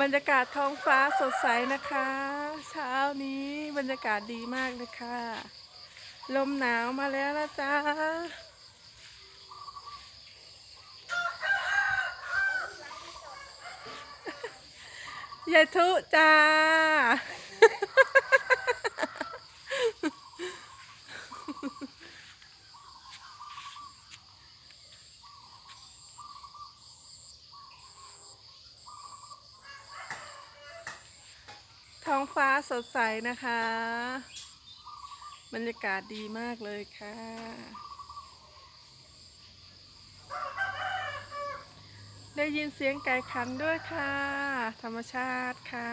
บรรยากาศท้องฟ้าสดใสนะคะ เช้านี้บรรยากาศดีมากเลยค่ะลมหนาวมาแล้วนะจ๊ะยายทุจ้า ท้องฟ้าสดใสนะคะ บรรยากาศดีมากเลยค่ะ ได้ยินเสียงไก่ขันด้วยค่ะ ธรรมชาติค่ะ